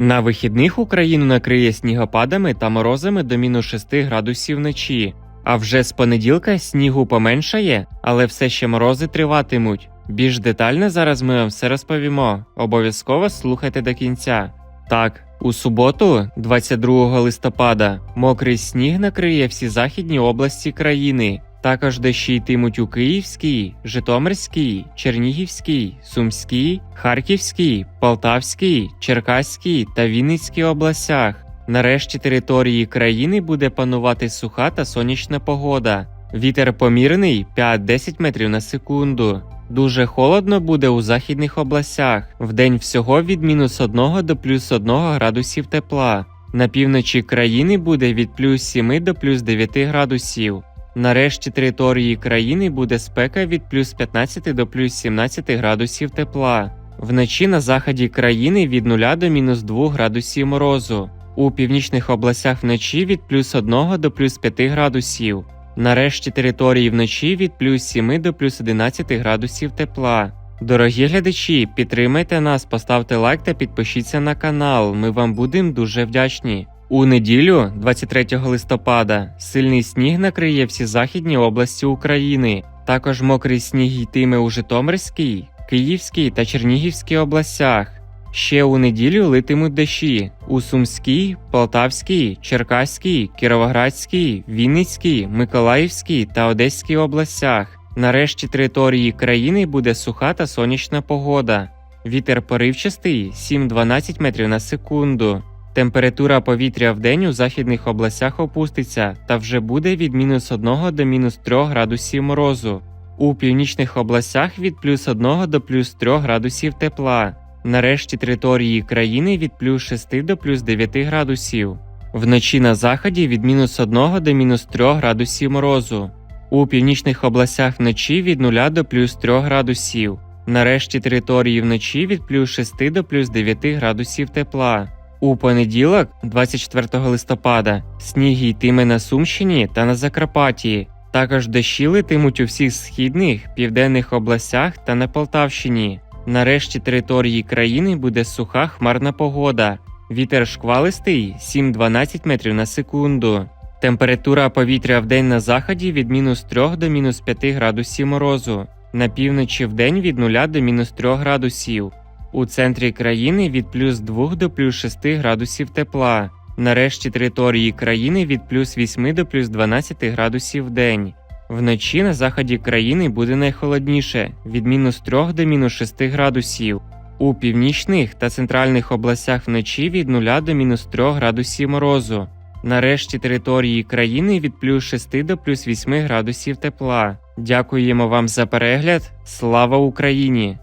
На вихідних Україну накриє снігопадами та морозами до мінус 6 градусів вночі. А вже з понеділка снігу поменшає, але все ще морози триватимуть. Більш детально зараз ми вам все розповімо. Обов'язково слухайте до кінця. Так, у суботу, 22 листопада, мокрий сніг накриє всі західні області країни. Також дощі у Київській, Житомирській, Чернігівській, Сумській, Харківській, Полтавській, Черкаській та Вінницькій областях. Нарешті території країни буде панувати суха та сонячна погода. Вітер помірний 5-10 метрів на секунду. Дуже холодно буде у західних областях. Вдень всього від мінус 1 до плюс 1 градусів тепла. На півночі країни буде від плюс 7 до плюс 9 градусів. Нарешті території країни буде спека від плюс 15 до плюс 17 градусів тепла. Вночі на заході країни від 0 до мінус 2 градусів морозу. У північних областях вночі від плюс 1 до плюс 5 градусів. Нарешті території вночі від плюс 7 до плюс 11 градусів тепла. Дорогі глядачі, підтримайте нас, поставте лайк та підпишіться на канал. Ми вам будемо дуже вдячні. У неділю, 23 листопада, сильний сніг накриє всі західні області України. Також мокрий сніг йтиме у Житомирській, Київській та Чернігівській областях. Ще у неділю литимуть дощі у Сумській, Полтавській, Черкаській, Кіровоградській, Вінницькій, Миколаївській та Одеській областях. Нарешті території країни буде суха та сонячна погода. Вітер поривчастий 7-12 метрів на секунду. Температура повітря в день у західних областях опуститься та вже буде від мінус 1 до мінус 3 градусів морозу. У північних областях від плюс 1 до плюс 3 градусів тепла. Нарешті території країни від плюс 6 до плюс 9 градусів. Вночі на заході від мінус 1 до мінус 3 градусів морозу. У північних областях вночі від 0 до плюс 3 градусів. Нарешті території вночі від плюс 6 до плюс 9 градусів тепла. У понеділок, 24 листопада, сніг йтиме на Сумщині та на Закарпатті. Також дощі литимуть у всіх східних, південних областях та на Полтавщині. Нарешті території країни буде суха хмарна погода. Вітер шквалистий 7-12 метрів на секунду. Температура повітря в день на заході від мінус 3 до мінус 5 градусів морозу. На півночі в день від 0 до мінус 3 градусів. У центрі країни від плюс 2 до плюс 6 градусів тепла. Нарешті території країни від плюс 8 до плюс 12 градусів в день. Вночі на заході країни буде найхолодніше від мінус 3 до мінус 6 градусів. У північних та центральних областях вночі від 0 до мінус 3 градусів морозу. Нарешті території країни від плюс 6 до плюс 8 градусів тепла. Дякуємо вам за перегляд. Слава Україні!